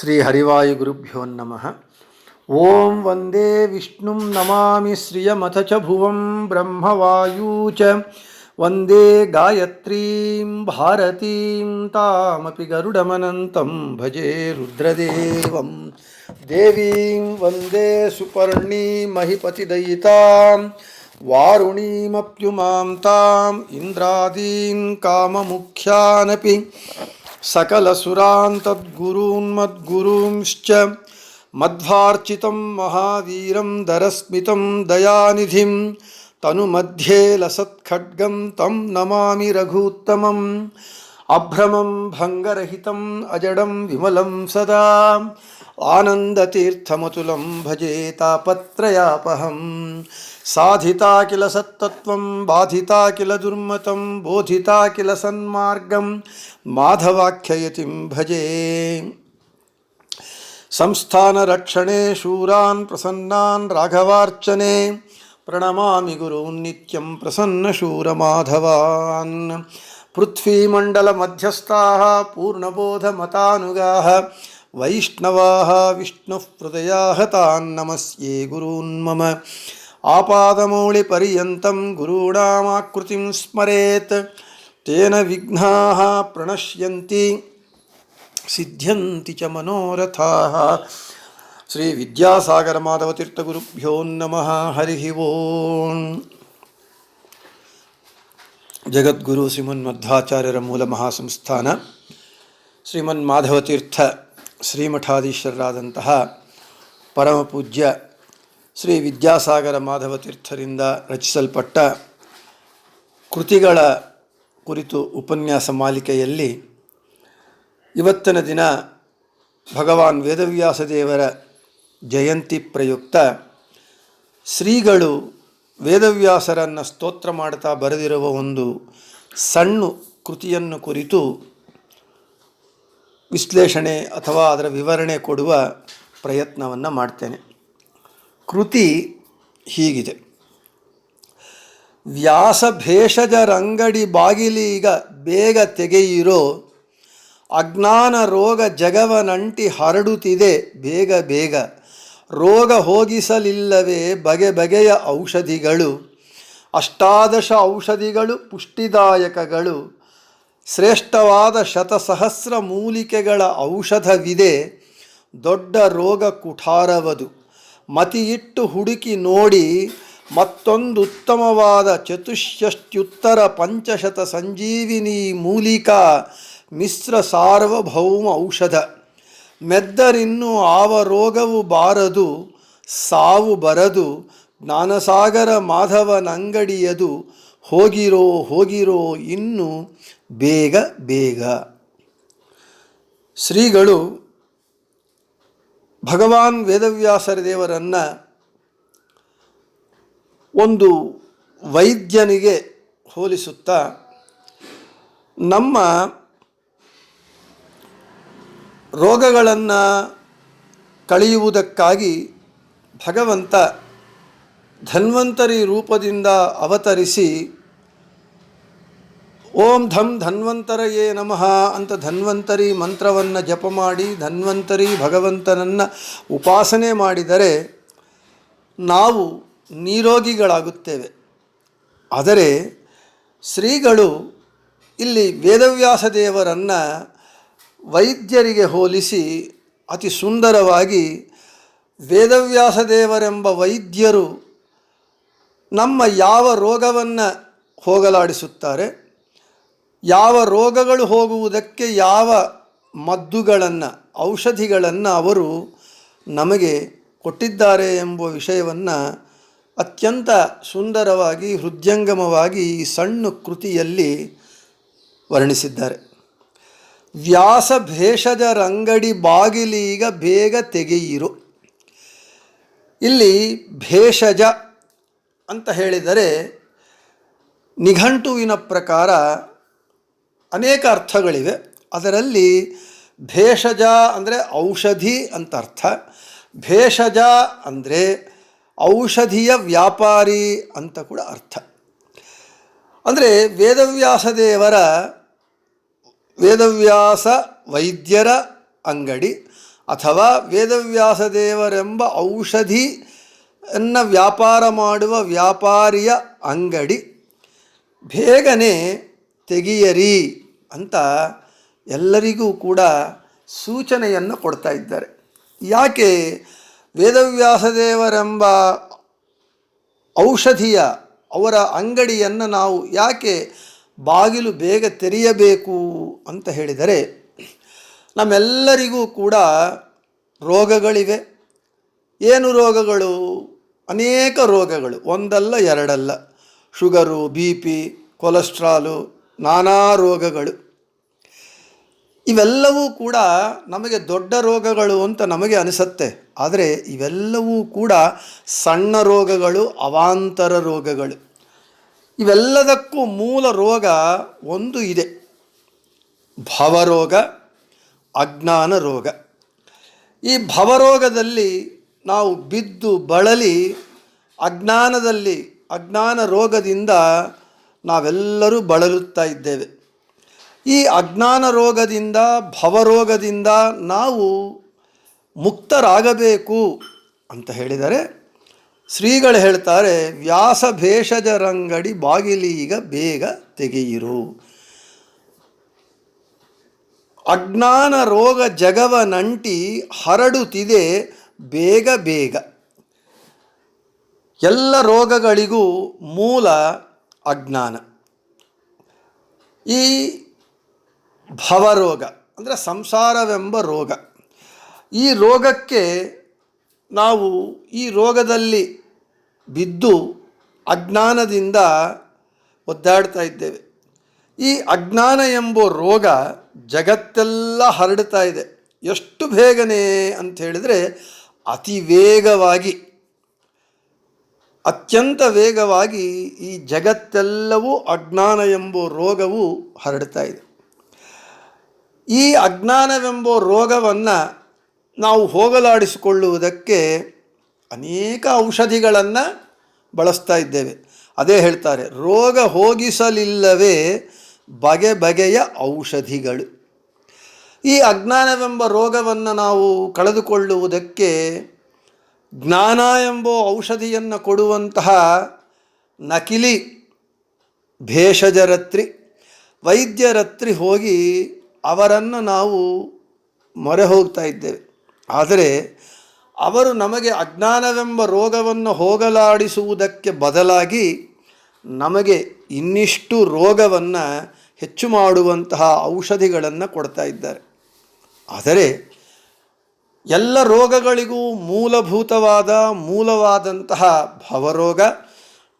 श्रीहरिवायुगुरुभ्यो नम। ओं वंदे विष्णु नमा श्रियमथ च भुवं ब्रह्मवायू च। वंदे गायत्री, भारती, तामपि भजे रुद्रदेव। देवीं वंदे सुपर्णीमहिपतिदयितां वारुणीमप्युमां ताम् इन्द्रादीं काममुख्यानपि। सकलसुरान्तद्गुरून्मद्गुरूंश्च मध्वार्चितं महावीरं दरस्मितं दयानिधिं तनुमध्ये लसत्खड्गं तं नमामि रघूत्तमम् अभ्रमं भङ्गरहितम् अजडं विमलं सदा आनन्दतीर्थमतुलं भजे तापत्रयापहं సాధితా కిల సత్తత్వం బాధితా కిల దుర్మతం బోధితా కిల సన్మార్గం మాధవాఖ్యయతిం భజే. సంస్థానరక్షణే శూరాన్ ప్రసన్నాన్ రాఘవార్చనే ప్రణమామి గురూన్ నిత్యం ప్రసన్నశూరమాధవాన్ పృథ్వీమండలమధ్యస్థా పూర్ణబోధమతానుగా వైష్ణవా విష్ణుహృదయా తాన్నమస్యే గురూన్మమ ఆపాదమౌళి పర్యంతం గురూణామాకృతిం స్మరేత్ తేన విఘ్నా ప్రణశ్యంతి సిద్ధ్యంతి చ మనోరథా. శ్రీ విద్యాసాగర మాధవ మాధవతీర్థగురుభ్యో నమ. హరి ఓం. ಜಗದ್ಗುರು మూల మహాసంస్థాన ಮಹಾಸಂಸ್ಥಾನ ಶ್ರೀಮನ್ ಮಾಧವತೀರ್ಥ ಶ್ರೀಮಠಾಧೀಶರಾದಂತಹ ಪರಮಪೂಜ್ಯ ಶ್ರೀ ವಿದ್ಯಾಸಾಗರ ಮಾಧವ ತೀರ್ಥರಿಂದ ರಚಿಸಲ್ಪಟ್ಟ ಕೃತಿಗಳ ಕುರಿತು ಉಪನ್ಯಾಸ ಮಾಲಿಕೆಯಲ್ಲಿ ಇವತ್ತಿನ ದಿನ ಭಗವಾನ್ ವೇದವ್ಯಾಸ ದೇವರ ಜಯಂತಿ ಪ್ರಯುಕ್ತ ಶ್ರೀಗಳು ವೇದವ್ಯಾಸರನ್ನು ಸ್ತೋತ್ರ ಮಾಡ್ತಾ ಬರೆದಿರುವ ಒಂದು ಸಣ್ಣ ಕೃತಿಯನ್ನು ಕುರಿತು ವಿಶ್ಲೇಷಣೆ ಅಥವಾ ಅದರ ವಿವರಣೆ ಕೊಡುವ ಪ್ರಯತ್ನವನ್ನು ಮಾಡ್ತೇನೆ. ಕೃತಿ ಹೀಗಿದೆ. ವ್ಯಾಸ ಭೇಷಜರಂಗಡಿ ಬಾಗಿಲೀಗ ಬೇಗ ತೆಗೆಯಿರೋ, ಅಜ್ಞಾನ ರೋಗ ಜಗವನಂಟಿ ಹರಡುತ್ತಿದೆ ಬೇಗ ಬೇಗ. ರೋಗ ಹೋಗಿಸಲಿಲ್ಲವೇ ಬಗೆ ಬಗೆಯ ಔಷಧಿಗಳು, ಅಷ್ಟಾದಶ ಔಷಧಿಗಳು ಪುಷ್ಟಿದಾಯಕಗಳು, ಶ್ರೇಷ್ಠವಾದ ಶತಸಹಸ್ರ ಮೂಲಿಕೆಗಳ ಔಷಧವಿದೆ, ದೊಡ್ಡ ರೋಗ ಕುಠಾರವದು. ಮತಿಯಿಟ್ಟು ಹುಡುಕಿ ನೋಡಿ ಮತ್ತೊಂದು ಉತ್ತಮವಾದ ಚತುಷ್ಯಷ್ಟ್ಯುತ್ತರ ಪಂಚಶತ ಸಂಜೀವಿನಿ ಮೂಲಿಕಾ ಮಿಶ್ರ ಸಾರ್ವಭೌಮ ಔಷಧ. ಮೆದ್ದರಿನ್ನು ಆವ ರೋಗವು ಬಾರದು, ಸಾವು ಬರದು, ಜ್ಞಾನಸಾಗರ ಮಾಧವನಂಗಡಿಯದು ಹೋಗಿರೋ ಹೋಗಿರೋ ಇನ್ನು ಬೇಗ ಬೇಗ. ಶ್ರೀಗಳು ಭಗವಾನ್ ವೇದವ್ಯಾಸರ ದೇವರನ್ನು ಒಂದು ವೈದ್ಯನಿಗೆ ಹೋಲಿಸುತ್ತಾ ನಮ್ಮ ರೋಗಗಳನ್ನು ಕಳೆಯುವುದಕ್ಕಾಗಿ ಭಗವಂತ ಧನ್ವಂತರಿ ರೂಪದಿಂದ ಅವತರಿಸಿ ಓಂ ಧಂ ಧನ್ವಂತರಯೇ ನಮಃ ಅಂತ ಧನ್ವಂತರಿ ಮಂತ್ರವನ್ನು ಜಪ ಮಾಡಿ, ಧನ್ವಂತರಿ ಭಗವಂತನನ್ನು ಉಪಾಸನೆ ಮಾಡಿದರೆ ನಾವು ನಿರೋಗಿಗಳಾಗುತ್ತೇವೆ. ಆದರೆ ಶ್ರೀಗಳು ಇಲ್ಲಿ ವೇದವ್ಯಾಸ ದೇವರನ್ನು ವೈದ್ಯರಿಗೆ ಹೋಲಿಸಿ ಅತಿ ಸುಂದರವಾಗಿ ವೇದವ್ಯಾಸ ದೇವರೆಂಬ ವೈದ್ಯರು ನಮ್ಮ ಯಾವ ರೋಗವನ್ನು ಹೋಗಲಾಡಿಸುತ್ತಾರೆ ಯಾವ ರೋಗಗಳು ಹೋಗುವುದಕ್ಕೆ ಯಾವ ಮದ್ದುಗಳನ್ನು, ಔಷಧಿಗಳನ್ನು ಅವರು ನಮಗೆ ಕೊಟ್ಟಿದ್ದಾರೆ ಎಂಬ ವಿಷಯವನ್ನು ಅತ್ಯಂತ ಸುಂದರವಾಗಿ, ಹೃದಯಂಗಮವಾಗಿ ಈ ಸಣ್ಣ ಕೃತಿಯಲ್ಲಿ ವರ್ಣಿಸಿದ್ದಾರೆ. ವ್ಯಾಸ ಭೇಷಜರಂಗಡಿ ಬಾಗಿಲೀಗ ಬೇಗ ತೆಗೆಯಿರು. ಇಲ್ಲಿ ಭೇಷಜ ಅಂತ ಹೇಳಿದರೆ ನಿಘಂಟುವಿನ ಪ್ರಕಾರ ಅನೇಕ ಅರ್ಥಗಳಿವೆ. ಅದರಲ್ಲಿ ಭೇಷಜ ಅಂದರೆ ಔಷಧಿ ಅಂತ ಅರ್ಥ. ಭೇಷಜ ಅಂದರೆ ಔಷಧಿಯ ವ್ಯಾಪಾರಿ ಅಂತ ಕೂಡ ಅರ್ಥ. ಅಂದರೆ ವೇದವ್ಯಾಸದೇವರ ವೇದವ್ಯಾಸ ವೈದ್ಯರ ಅಂಗಡಿ ಅಥವಾ ವೇದವ್ಯಾಸದೇವರೆಂಬ ಔಷಧಿ ಔಷಧಿಯನ್ನು ವ್ಯಾಪಾರ ಮಾಡುವ ವ್ಯಾಪಾರಿಯ ಅಂಗಡಿ. ಬೇಗನೆ ತೆಗೆಯರಿ. ಅಂತ ಎಲ್ಲರಿಗೂ ಕೂಡ ಸೂಚನೆಯನ್ನು ಕೊಡ್ತಾ ಇದ್ದಾರೆ. ಯಾಕೆ ವೇದವ್ಯಾಸ ದೇವರೆಂಬ ಔಷಧಿಯ ಅವರ ಅಂಗಡಿಯನ್ನು ನಾವು ಯಾಕೆ ಬಾಗಿಲು ಬೇಗ ತೆರೆಯಬೇಕು ಅಂತ ಹೇಳಿದರೆ, ನಮ್ಮೆಲ್ಲರಿಗೂ ಕೂಡ ರೋಗಗಳಿವೆ. ಏನು ರೋಗಗಳು? ಅನೇಕ ರೋಗಗಳು. ಒಂದಲ್ಲ, ಎರಡಲ್ಲ. ಶುಗರು, ಬಿ ಪಿ, ಕೊಲೆಸ್ಟ್ರಾಲು ನಾನಾ ರೋಗಗಳು. ಇವೆಲ್ಲವೂ ಕೂಡ ನಮಗೆ ದೊಡ್ಡ ರೋಗಗಳು ಅಂತ ನಮಗೆ ಅನಿಸುತ್ತೆ. ಆದರೆ ಇವೆಲ್ಲವೂ ಕೂಡ ಸಣ್ಣ ರೋಗಗಳು, ಅವಾಂತರ ರೋಗಗಳು. ಇವೆಲ್ಲದಕ್ಕೂ ಮೂಲ ರೋಗ ಒಂದು ಇದೆ. ಭವರೋಗ, ಅಜ್ಞಾನ ರೋಗ. ಈ ಭವರೋಗದಲ್ಲಿ ನಾವು ಬಿದ್ದು ಬಳಲಿ ಅಜ್ಞಾನದಲ್ಲಿ, ಅಜ್ಞಾನ ರೋಗದಿಂದ ನಾವೆಲ್ಲರೂ ಬಳಲುತ್ತಾ ಇದ್ದೇವೆ. ಈ ಅಜ್ಞಾನ ರೋಗದಿಂದ, ಭವರೋಗದಿಂದ ನಾವು ಮುಕ್ತರಾಗಬೇಕು ಅಂತ ಹೇಳಿದರೆ, ಶ್ರೀಗಳು ಹೇಳ್ತಾರೆ, ವ್ಯಾಸ ಭೇಷಜರಂಗಡಿ ಬಾಗಿಲೀಗ ಬೇಗ ತೆಗೆಯಿರು. ಅಜ್ಞಾನ ರೋಗ ಜಗವ ನಂಟಿ ಹರಡುತ್ತಿದೆ ಬೇಗ ಬೇಗ. ಎಲ್ಲ ರೋಗಗಳಿಗೂ ಮೂಲ ಅಜ್ಞಾನ. ಈ ಭವರೋಗ ಅಂದರೆ ಸಂಸಾರವೆಂಬ ರೋಗ. ಈ ರೋಗಕ್ಕೆ ನಾವು ಈ ರೋಗದಲ್ಲಿ ಬಿದ್ದು ಅಜ್ಞಾನದಿಂದ ಒದ್ದಾಡ್ತಾ ಇದ್ದೇವೆ. ಈ ಅಜ್ಞಾನ ಎಂಬ ರೋಗ ಜಗತ್ತೆಲ್ಲ ಹರಡ್ತಾ ಇದೆ. ಎಷ್ಟು ಬೇಗನೆ ಅಂತ ಹೇಳಿದರೆ ಅತಿ ವೇಗವಾಗಿ ಅತ್ಯಂತ ವೇಗವಾಗಿ ಈ ಜಗತ್ತೆಲ್ಲವೂ ಅಜ್ಞಾನ ಎಂಬ ರೋಗವು ಹರಡ್ತಾ ಇದೆ. ಈ ಅಜ್ಞಾನವೆಂಬ ರೋಗವನ್ನು ನಾವು ಹೋಗಲಾಡಿಸಿಕೊಳ್ಳುವುದಕ್ಕೆ ಅನೇಕ ಔಷಧಿಗಳನ್ನು ಬಳಸ್ತಾ ಇದ್ದೇವೆ. ಅದೇ ಹೇಳ್ತಾರೆ, ರೋಗ ಹೋಗಿಸಲಿಲ್ಲವೇ ಬಗೆ ಬಗೆಯ ಔಷಧಿಗಳು. ಈ ಅಜ್ಞಾನವೆಂಬ ರೋಗವನ್ನು ನಾವು ಕಳೆದುಕೊಳ್ಳುವುದಕ್ಕೆ ಜ್ಞಾನ ಎಂಬ ಔಷಧಿಯನ್ನು ಕೊಡುವಂತಹ ನಕಿಲಿ ಭೇಷಜರತ್ರಿ, ವೈದ್ಯರತ್ರಿ ಹೋಗಿ ಅವರನ್ನು ನಾವು ಮೊರೆ ಹೋಗ್ತಾ ಇದ್ದೇವೆ. ಆದರೆ ಅವರು ನಮಗೆ ಅಜ್ಞಾನವೆಂಬ ರೋಗವನ್ನು ಹೋಗಲಾಡಿಸುವುದಕ್ಕೆ ಬದಲಾಗಿ ನಮಗೆ ಇನ್ನಿಷ್ಟು ರೋಗವನ್ನು ಹೆಚ್ಚು ಮಾಡುವಂತಹ ಔಷಧಿಗಳನ್ನು ಕೊಡ್ತಾ ಇದ್ದಾರೆ. ಆದರೆ ಎಲ್ಲ ರೋಗಗಳಿಗೂ ಮೂಲಭೂತವಾದ, ಮೂಲವಾದಂತಹ ಭವರೋಗ,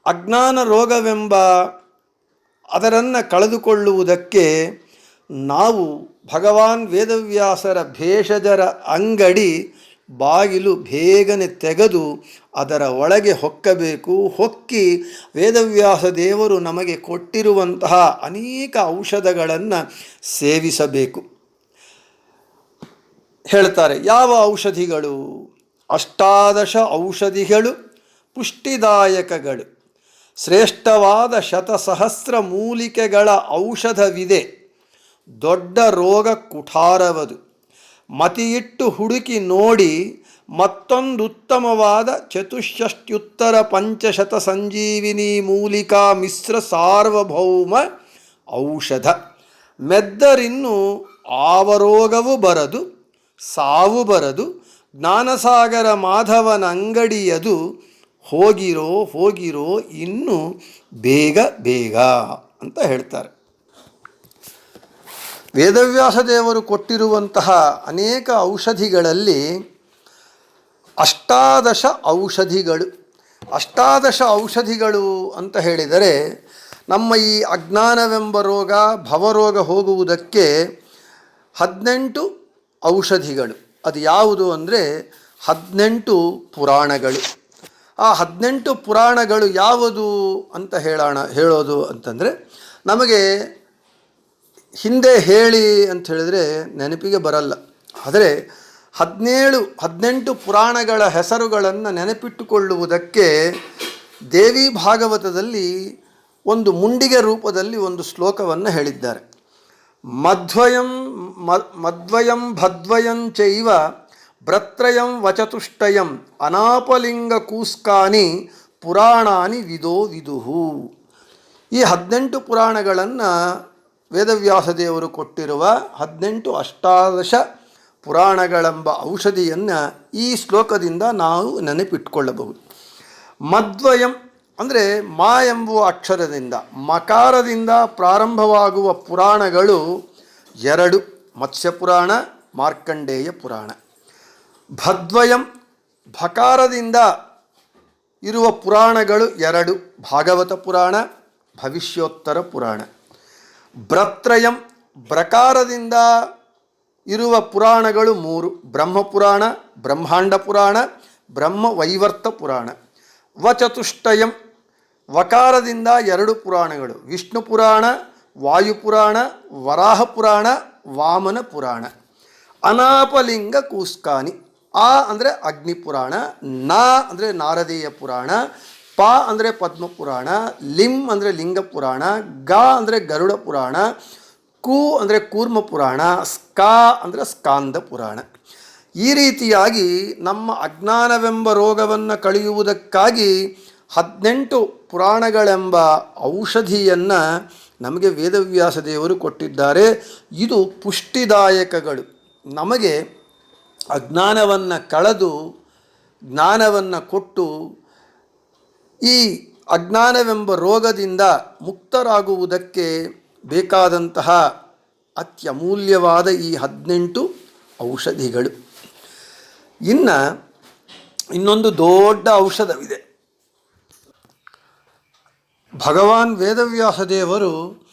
ಅಜ್ಞಾನ ರೋಗವೆಂಬ ಅದರನ್ನು ಕಳೆದುಕೊಳ್ಳುವುದಕ್ಕೆ ನಾವು ಭಗವಾನ್ ವೇದವ್ಯಾಸರ ಭೇಷಜರ ಅಂಗಡಿ ಬಾಗಿಲು ಬೇಗನೆ ತೆಗೆದು ಅದರ ಒಳಗೆ ಹೊಕ್ಕಬೇಕು. ಹೊಕ್ಕಿ ವೇದವ್ಯಾಸ ದೇವರು ನಮಗೆ ಕೊಟ್ಟಿರುವಂತಹ ಅನೇಕ ಔಷಧಗಳನ್ನು ಸೇವಿಸಬೇಕು. ಹೇಳ್ತಾರೆ, ಯಾವ ಔಷಧಿಗಳು? ಅಷ್ಟಾದಶ ಔಷಧಿಗಳು, ಪುಷ್ಟಿದಾಯಕಗಳು. ಶ್ರೇಷ್ಠವಾದ ಶತಸಹಸ್ರ ಮೂಲಿಕೆಗಳ ಔಷಧವಿದೆ. ದೊಡ್ಡ ರೋಗ ಕುಠಾರವದು. ಮತಿಯಿಟ್ಟು ಹುಡುಕಿ ನೋಡಿ ಮತ್ತೊಂದು ಉತ್ತಮವಾದ ಚತುಷ್ಷಷ್ಟ್ಯುತ್ತರ ಪಂಚಶತ ಸಂಜೀವಿನಿ ಮೂಲಿಕಾ ಮಿಶ್ರ ಸಾರ್ವಭೌಮ ಔಷಧ. ಮೆದ್ದರಿನ್ನು ಆವರೋಗವು ಬರದು ಸಾವು ಬರದು ಜ್ಞಾನಸಾಗರ ಮಾಧವನ ಅಂಗಡಿಯದು ಹೋಗಿರೋ ಹೋಗಿರೋ ಇನ್ನು ಬೇಗ ಬೇಗ ಅಂತ ಹೇಳ್ತಾರೆ. ವೇದವ್ಯಾಸ ದೇವರು ಕೊಟ್ಟಿರುವಂತಹ ಅನೇಕ ಔಷಧಿಗಳಲ್ಲಿ ಅಷ್ಟಾದಶ ಔಷಧಿಗಳು ಅಷ್ಟಾದಶ ಔಷಧಿಗಳು ಅಂತ ಹೇಳಿದರೆ ನಮ್ಮ ಈ ಅಜ್ಞಾನವೆಂಬ ರೋಗ, ಭವರೋಗ ಹೋಗುವುದಕ್ಕೆ ಹದಿನೆಂಟು ಔಷಧಿಗಳು. ಅದು ಯಾವುದು ಅಂದರೆ ಹದಿನೆಂಟು ಪುರಾಣಗಳು. ಆ ಹದಿನೆಂಟು ಪುರಾಣಗಳು ಯಾವುದು ಅಂತ ಹೇಳೋಣ, ಹೇಳೋದು ಅಂತಂದರೆ ನಮಗೆ ಹಿಂದೆ ಹೇಳಿ ಅಂತ ಹೇಳಿದರೆ ನೆನಪಿಗೆ ಬರಲ್ಲ. ಆದರೆ ಹದಿನೇಳು, ಹದಿನೆಂಟು ಪುರಾಣಗಳ ಹೆಸರುಗಳನ್ನು ನೆನಪಿಟ್ಟುಕೊಳ್ಳುವುದಕ್ಕೆ ದೇವಿ ಭಾಗವತದಲ್ಲಿ ಒಂದು ಮುಂಡಿಗೆ ರೂಪದಲ್ಲಿ ಒಂದು ಶ್ಲೋಕವನ್ನು ಹೇಳಿದ್ದಾರೆ. ಮಧ್ವಯಂ ಮಧ್ವಯಂ ಭದ್ವಯಂ ಚೈವ ಭ್ರತ್ರಯಂ ವಚತುಷ್ಟಯಂ ಅನಾಪಲಿಂಗ ಕೂಸ್ಕಾನಿ ಪುರಾಣಾನಿ ವಿದೋ ವಿದುಹು. ಈ ಹದಿನೆಂಟು ಪುರಾಣಗಳನ್ನು ವೇದವ್ಯಾಸ ದೇವರು ಕೊಟ್ಟಿರುವ ಹದಿನೆಂಟು ಅಷ್ಟಾದಶ ಪುರಾಣಗಳೆಂಬ ಔಷಧಿಯನ್ನು ಈ ಶ್ಲೋಕದಿಂದ ನಾವು ನೆನಪಿಟ್ಕೊಳ್ಳಬಹುದು. ಮದ್ವಯಂ ಅಂದರೆ ಮಾ ಎಂಬುವ ಅಕ್ಷರದಿಂದ, ಮಕಾರದಿಂದ ಪ್ರಾರಂಭವಾಗುವ ಪುರಾಣಗಳು ಎರಡು, ಮತ್ಸ್ಯಪುರಾಣ, ಮಾರ್ಕಂಡೇಯ ಪುರಾಣ. ಭದ್ವಯಂ, ಭಕಾರದಿಂದ ಇರುವ ಪುರಾಣಗಳು ಎರಡು, ಭಾಗವತ ಪುರಾಣ, ಭವಿಷ್ಯೋತ್ತರ ಪುರಾಣ. ಭ್ರತ್ರಯಂ ಬ್ರಕಾರದಿಂದ ಇರುವ ಪುರಾಣಗಳು ಮೂರು, ಬ್ರಹ್ಮಪುರಾಣ, ಬ್ರಹ್ಮಾಂಡ ಪುರಾಣ, ಬ್ರಹ್ಮ ವೈವರ್ತ ಪುರಾಣ. ವಚತುಷ್ಟಯಂ ವಕಾರದಿಂದ ಎರಡು ಪುರಾಣಗಳು. ವಿಷ್ಣು ಪುರಾಣ ವಾಯುಪುರಾಣ ವರಾಹ ಪುರಾಣ, ವಾಮನ ಪುರಾಣ. ಅನಾಪಲಿಂಗ ಕೂಸ್ಕಾನಿ. ಆ ಅಂದರೆ ಅಗ್ನಿ ಪುರಾಣ, ನ ಅಂದರೆ ನಾರದೀಯ ಪುರಾಣ, ಪ ಅಂದರೆ ಪದ್ಮಪುರಾಣ ಲಿಂ ಅಂದರೆ ಲಿಂಗ ಪುರಾಣ, ಗ ಅಂದರೆ ಗರುಡ ಪುರಾಣ, ಕು ಅಂದರೆ ಕೂರ್ಮ ಪುರಾಣ, ಸ್ಕಾ ಅಂದರೆ ಸ್ಕಾಂದ ಪುರಾಣ. ಈ ರೀತಿಯಾಗಿ ನಮ್ಮ ಅಜ್ಞಾನವೆಂಬ ರೋಗವನ್ನು ಕಳೆಯುವುದಕ್ಕಾಗಿ ಹದಿನೆಂಟು ಪುರಾಣಗಳೆಂಬ ಔಷಧಿಯನ್ನು ನಮಗೆ ವೇದವ್ಯಾಸ ದೇವರು ಕೊಟ್ಟಿದ್ದಾರೆ. ಇದು ಪುಷ್ಟಿದಾಯಕಗಳು. ನಮಗೆ ಅಜ್ಞಾನವನ್ನು ಕಳೆದು, ಜ್ಞಾನವನ್ನು ಕೊಟ್ಟು, ಈ ಅಜ್ಞಾನವೆಂಬ ರೋಗದಿಂದ ಮುಕ್ತರಾಗುವುದಕ್ಕೆ ಬೇಕಾದಂತಹ ಅತ್ಯಮೂಲ್ಯವಾದ ಈ ಹದಿನೆಂಟು ಔಷಧಿಗಳು. ಇನ್ನು ಇನ್ನೊಂದು ದೊಡ್ಡ ಔಷಧವಿದೆ. ಭಗವಾನ್ ವೇದವ್ಯಾಸ ದೇವರು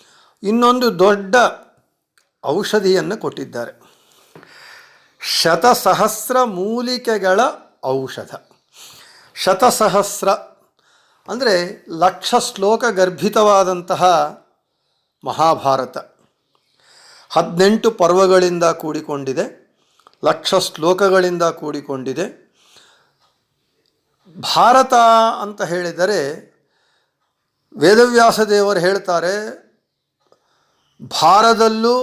ಇನ್ನೊಂದು ದೊಡ್ಡ ಔಷಧಿಯನ್ನು ಕೊಟ್ಟಿದ್ದಾರೆ. ಶತಸಹಸ್ರ ಮೂಲಿಕೆಗಳ ಔಷಧ. ಶತಸಹಸ್ರ ಅಂದರೆ ಲಕ್ಷ ಶ್ಲೋಕ ಗರ್ಭಿತವಾದಂತಹ ಮಹಾಭಾರತ. ಹದಿನೆಂಟು ಪರ್ವಗಳಿಂದ ಕೂಡಿಕೊಂಡಿದೆ. ಲಕ್ಷ ಶ್ಲೋಕಗಳಿಂದ ಕೂಡಿಕೊಂಡಿದೆ. ಭಾರತ ಅಂತ ಹೇಳಿದರೆ ವೇದವ್ಯಾಸ ದೇವರು ಹೇಳ್ತಾರೆ, ಭಾರದಲ್ಲೂ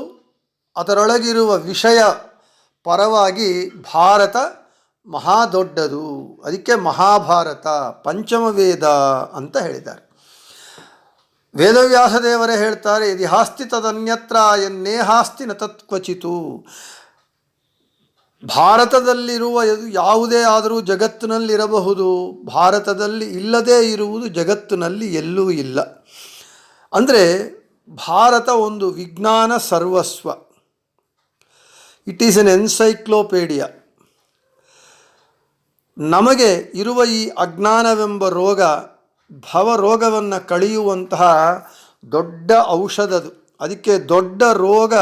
ಅದರೊಳಗಿರುವ ವಿಷಯ ಪರವಾಗಿ ಭಾರತ ಮಹಾ ದೊಡ್ಡದು ಅದಕ್ಕೆ ಮಹಾಭಾರತ ಪಂಚಮ ವೇದ ಅಂತ ಹೇಳಿದ್ದಾರೆ. ವೇದವ್ಯಾಸ ದೇವರೇ ಹೇಳ್ತಾರೆ ಹಾಸ್ತಿ ತದನ್ಯತ್ರ ಎನ್ನೇಹಾಸ್ತಿ ನ ತತ್ಕ್ವಚಿತು ಭಾರತದಲ್ಲಿರುವ ಯಾವುದೇ ಆದರೂ ಜಗತ್ತಿನಲ್ಲಿರಬಹುದು. ಭಾರತದಲ್ಲಿ ಇಲ್ಲದೇ ಇರುವುದು ಜಗತ್ತಿನಲ್ಲಿ ಎಲ್ಲೂ ಇಲ್ಲ. ಅಂದರೆ ಭಾರತ ಒಂದು ವಿಜ್ಞಾನ ಸರ್ವಸ್ವ. ಇಟ್ ಈಸ್ ಎನ್ ಎನ್ಸೈಕ್ಲೋಪೀಡಿಯಾ ನಮಗೆ ಇರುವ ಈ ಅಜ್ಞಾನವೆಂಬ ರೋಗ ಭವರೋಗವನ್ನು ಕಳೆಯುವಂತಹ ದೊಡ್ಡ ಔಷಧದು. ಅದಕ್ಕೆ ದೊಡ್ಡ ರೋಗ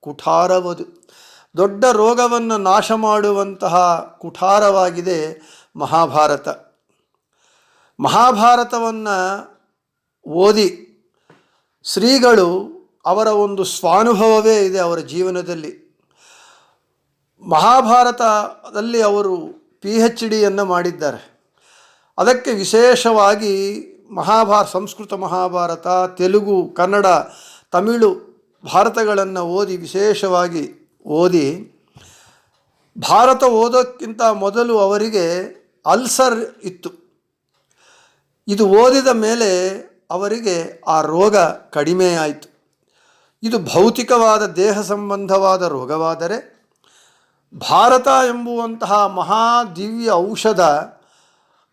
ಕುಠಾರವದು. ದೊಡ್ಡ ರೋಗವನ್ನು ನಾಶ ಮಾಡುವಂತಹ ಕುಠಾರವಾಗಿದೆ ಮಹಾಭಾರತ. ಮಹಾಭಾರತವನ್ನು ಓದಿ ಶ್ರೀಗಳು ಅವರ ಒಂದು ಸ್ವಾನುಭವವೇ ಇದೆ ಅವರ ಜೀವನದಲ್ಲಿ. ಮಹಾಭಾರತದಲ್ಲಿ ಅವರು ಪಿ ಹೆಚ್ ಡಿಯನ್ನು ಮಾಡಿದ್ದಾರೆ. ಅದಕ್ಕೆ ವಿಶೇಷವಾಗಿ ಮಹಾಭಾರ ಸಂಸ್ಕೃತ ಮಹಾಭಾರತ, ತೆಲುಗು, ಕನ್ನಡ, ತಮಿಳು ಭಾರತಗಳನ್ನು ಓದಿ ವಿಶೇಷವಾಗಿ ಓದಿ ಭಾರತ ಓದೋಕ್ಕಿಂತ ಮೊದಲು ಅವರಿಗೆ ಅಲ್ಸರ್ ಇತ್ತು. ಇದು ಓದಿದ ಮೇಲೆ ಅವರಿಗೆ ಆ ರೋಗ ಕಡಿಮೆ ಆಯಿತು. ಇದು ಭೌತಿಕವಾದ ದೇಹ ಸಂಬಂಧವಾದ ರೋಗವಾದರೆ ಭಾರತ ಎಂಬುವಂತಹ ಮಹಾ ದಿವ್ಯ ಔಷಧ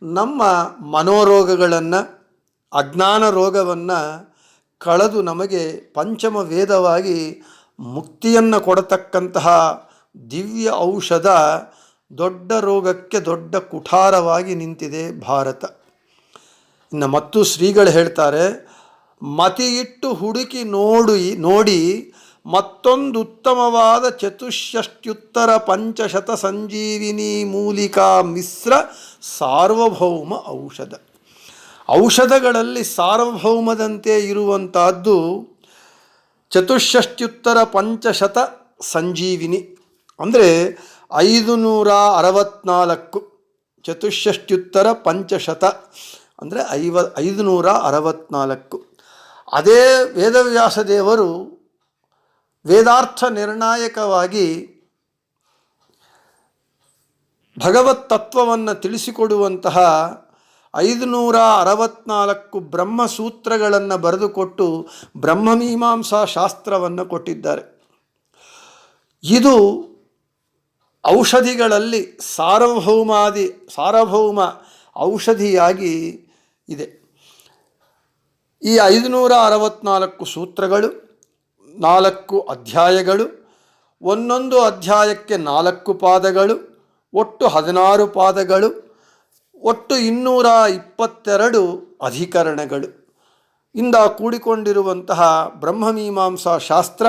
ನಮ್ಮ ಮನೋರೋಗಗಳನ್ನು, ಅಜ್ಞಾನ ರೋಗವನ್ನು ಕಳೆದು ನಮಗೆ ಪಂಚಮ ವೇದವಾಗಿ ಮುಕ್ತಿಯನ್ನು ಕೊಡತಕ್ಕಂತಹ ದಿವ್ಯ ಔಷಧ ದೊಡ್ಡ ರೋಗಕ್ಕೆ ದೊಡ್ಡ ಕುಠಾರವಾಗಿ ನಿಂತಿದೆ ಭಾರತ. ಇನ್ನು ಮತ್ತು ಶ್ರೀಗಳು ಹೇಳ್ತಾರೆ, ಮತಿಯಿಟ್ಟು ಹುಡುಕಿ ನೋಡಿ ನೋಡಿ, ಮತ್ತೊಂದು ಉತ್ತಮವಾದ ಚತುಷ್ಷಷ್ಟ್ಯುತ್ತರ ಪಂಚಶತ ಸಂಜೀವಿನಿ ಮೂಲಿಕಾ ಮಿಶ್ರ ಸಾರ್ವಭೌಮ ಔಷಧ. ಔಷಧಗಳಲ್ಲಿ ಸಾರ್ವಭೌಮದಂತೆ ಇರುವಂತಹದ್ದು ಚತುಷ್ಷಷ್ಟ್ಯುತ್ತರ ಪಂಚಶತ ಸಂಜೀವಿನಿ. ಅಂದರೆ ಐದು ನೂರ ಅರವತ್ನಾಲ್ಕು ಚತುಷ್ಷಷ್ಟ್ಯುತ್ತರ ಪಂಚಶತ ಅಂದರೆ ಐವ ಐದು ನೂರ ಅರವತ್ನಾಲ್ಕು ಅದೇ ವೇದವ್ಯಾಸ ದೇವರು ವೇದಾರ್ಥ ನಿರ್ಣಾಯಕವಾಗಿ ಭಗವತ್ ತತ್ವವನ್ನು ತಿಳಿಸಿಕೊಡುವಂತಹ ಐದುನೂರ ಅರವತ್ನಾಲ್ಕು ಬ್ರಹ್ಮಸೂತ್ರಗಳನ್ನು ಬರೆದುಕೊಟ್ಟು ಬ್ರಹ್ಮಮೀಮಾಂಸಾ ಶಾಸ್ತ್ರವನ್ನು ಕೊಟ್ಟಿದ್ದಾರೆ. ಇದು ಔಷಧಿಗಳಲ್ಲಿ ಸಾರ್ವಭೌಮಾದಿ, ಸಾರ್ವಭೌಮ ಔಷಧಿಯಾಗಿ ಇದೆ. ಈ ಐದುನೂರ ಅರವತ್ನಾಲ್ಕು ಸೂತ್ರಗಳು, ನಾಲ್ಕು ಅಧ್ಯಾಯಗಳು, ಒಂದೊಂದು ಅಧ್ಯಾಯಕ್ಕೆ ನಾಲ್ಕು ಪಾದಗಳು, ಒಟ್ಟು ಹದಿನಾರು ಪಾದಗಳು ಒಟ್ಟು ಇನ್ನೂರ ಇಪ್ಪತ್ತೆರಡು ಅಧಿಕರಣಗಳು. ಇಂದ ಕೂಡಿಕೊಂಡಿರುವಂತಹ ಬ್ರಹ್ಮಮೀಮಾಂಸಾ ಶಾಸ್ತ್ರ,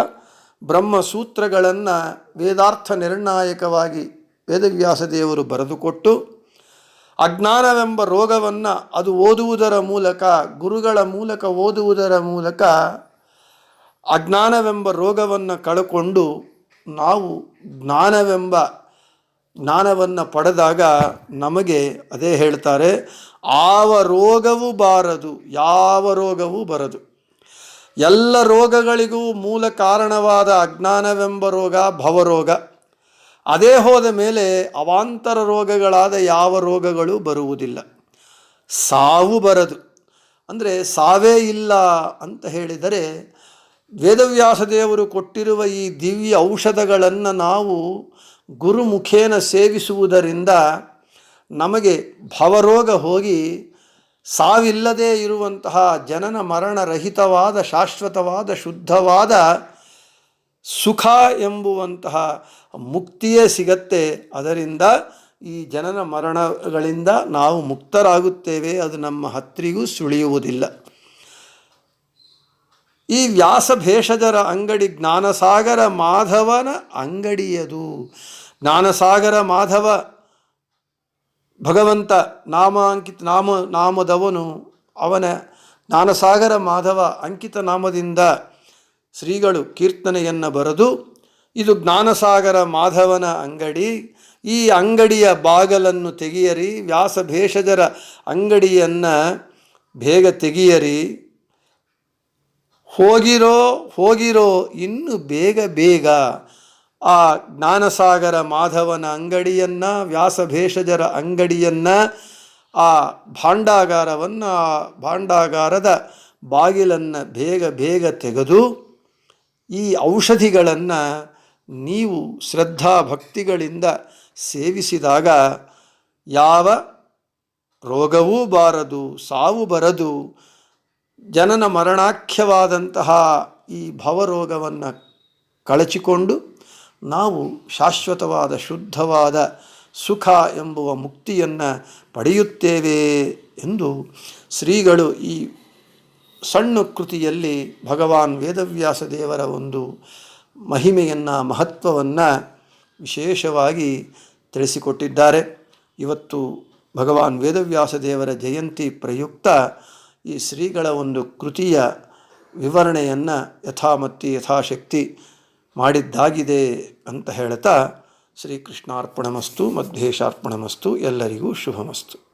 ಬ್ರಹ್ಮಸೂತ್ರಗಳನ್ನು ವೇದಾರ್ಥ ನಿರ್ಣಾಯಕವಾಗಿ ವೇದವ್ಯಾಸ ದೇವರು ಬರೆದುಕೊಟ್ಟು, ಅಜ್ಞಾನವೆಂಬ ರೋಗವನ್ನು ಅದು ಓದುವುದರ ಮೂಲಕ, ಗುರುಗಳ ಮೂಲಕ ಓದುವುದರ ಮೂಲಕ ಅಜ್ಞಾನವೆಂಬ ರೋಗವನ್ನು ಕಳಕೊಂಡು ನಾವು ಜ್ಞಾನವೆಂಬ ಜ್ಞಾನವನ್ನು ಪಡೆದಾಗ ನಮಗೆ ಅದೇ ಹೇಳ್ತಾರೆ, ಆವ ರೋಗವು ಬಾರದು, ಯಾವ ರೋಗವೂ ಬರದು. ಎಲ್ಲ ರೋಗಗಳಿಗೂ ಮೂಲ ಕಾರಣವಾದ ಅಜ್ಞಾನವೆಂಬ ರೋಗ ಭವರೋಗ. ಅದೇ ಹೋದ ಮೇಲೆ ಅವಾಂತರ ರೋಗಗಳಾದ ಯಾವ ರೋಗಗಳು ಬರುವುದಿಲ್ಲ. ಸಾವು ಬರದು. ಅಂದರೆ ಸಾವೇ ಇಲ್ಲ ಅಂತ ಹೇಳಿದರೆ ವೇದವ್ಯಾಸ ದೇವರು ಕೊಟ್ಟಿರುವ ಈ ದಿವ್ಯ ಔಷಧಗಳನ್ನು ನಾವು ಗುರುಮುಖೇನ ಸೇವಿಸುವುದರಿಂದ ನಮಗೆ ಭವರೋಗ ಹೋಗಿ ಸಾವಿಲ್ಲದೆ ಇರುವಂತಹ ಜನನ ಮರಣರಹಿತವಾದ ಶಾಶ್ವತವಾದ, ಶುದ್ಧವಾದ ಸುಖ ಎಂಬುವಂತಹ ಮುಕ್ತಿಯೇ ಸಿಗತ್ತೆ. ಅದರಿಂದ ಈ ಜನನ ಮರಣಗಳಿಂದ ನಾವು ಮುಕ್ತರಾಗುತ್ತೇವೆ. ಅದು ನಮ್ಮ ಹತ್ತಿರಿಗೂ ಸುಳಿಯುವುದಿಲ್ಲ. ಈ ವ್ಯಾಸ ಭೇಷಜರ ಅಂಗಡಿ ಜ್ಞಾನಸಾಗರ ಮಾಧವನ ಅಂಗಡಿಯದು. ಜ್ಞಾನಸಾಗರ ಮಾಧವ ಭಗವಂತ ನಾಮ ಅಂಕಿತ ನಾಮ ನಾಮದವನು. ಅವನ ಜ್ಞಾನಸಾಗರ ಮಾಧವ ಅಂಕಿತ ನಾಮದಿಂದ ಶ್ರೀಗಳು ಕೀರ್ತನೆಯನ್ನು ಬರೆದು, ಇದು ಜ್ಞಾನಸಾಗರ ಮಾಧವನ ಅಂಗಡಿ. ಈ ಅಂಗಡಿಯ ಬಾಗಲನ್ನು ತೆಗೆಯರಿ ವ್ಯಾಸ ಭೇಷಜರ ಅಂಗಡಿಯನ್ನು ಬೇಗ ತೆಗೆಯರಿ. ಹೋಗಿರೋ ಹೋಗಿರೋ, ಇನ್ನು ಬೇಗ ಬೇಗ ಆ ಜ್ಞಾನಸಾಗರ ಮಾಧವನ ಅಂಗಡಿಯನ್ನು, ವ್ಯಾಸಭೇಷಜರ ಅಂಗಡಿಯನ್ನು, ಆ ಭಾಂಡಾಗಾರವನ್ನು, ಆ ಭಾಂಡಾಗಾರದ ಬಾಗಿಲನ್ನು ಬೇಗ ಬೇಗ ತೆಗೆದು ಈ ಔಷಧಿಗಳನ್ನು ನೀವು ಶ್ರದ್ಧಾ ಭಕ್ತಿಗಳಿಂದ ಸೇವಿಸಿದಾಗ ಯಾವ ರೋಗವೂ ಬಾರದು, ಸಾವು ಬರದು ಜನನ ಮರಣಾಖ್ಯವಾದಂತಹ ಈ ಭವರೋಗವನ್ನು ಕಳಚಿಕೊಂಡು ನಾವು ಶಾಶ್ವತವಾದ, ಶುದ್ಧವಾದ ಸುಖ ಎಂಬುವ ಮುಕ್ತಿಯನ್ನು ಪಡೆಯುತ್ತೇವೆ ಎಂದು ಶ್ರೀಗಳು ಈ ಸಣ್ಣ ಕೃತಿಯಲ್ಲಿ ಭಗವಾನ್ ವೇದವ್ಯಾಸ ದೇವರ ಒಂದು ಮಹಿಮೆಯನ್ನು, ಮಹತ್ವವನ್ನು ವಿಶೇಷವಾಗಿ ತಿಳಿಸಿಕೊಟ್ಟಿದ್ದಾರೆ. ಇವತ್ತು ಭಗವಾನ್ ವೇದವ್ಯಾಸ ದೇವರ ಜಯಂತಿ ಪ್ರಯುಕ್ತ ಈ ಶ್ರೀಗಳ ಒಂದು ಕೃತಿಯ ವಿವರಣೆಯನ್ನು ಯಥಾಮತಿ ಯಥಾಶಕ್ತಿ ಮಾಡಿದ್ದಾಗಿದೆ ಅಂತ ಹೇಳ್ತಾ ಶ್ರೀಕೃಷ್ಣಾರ್ಪಣಮಸ್ತು ಮಧ್ಯೇಶಾರ್ಪಣಮಸ್ತು ಎಲ್ಲರಿಗೂ ಶುಭಮಸ್ತು.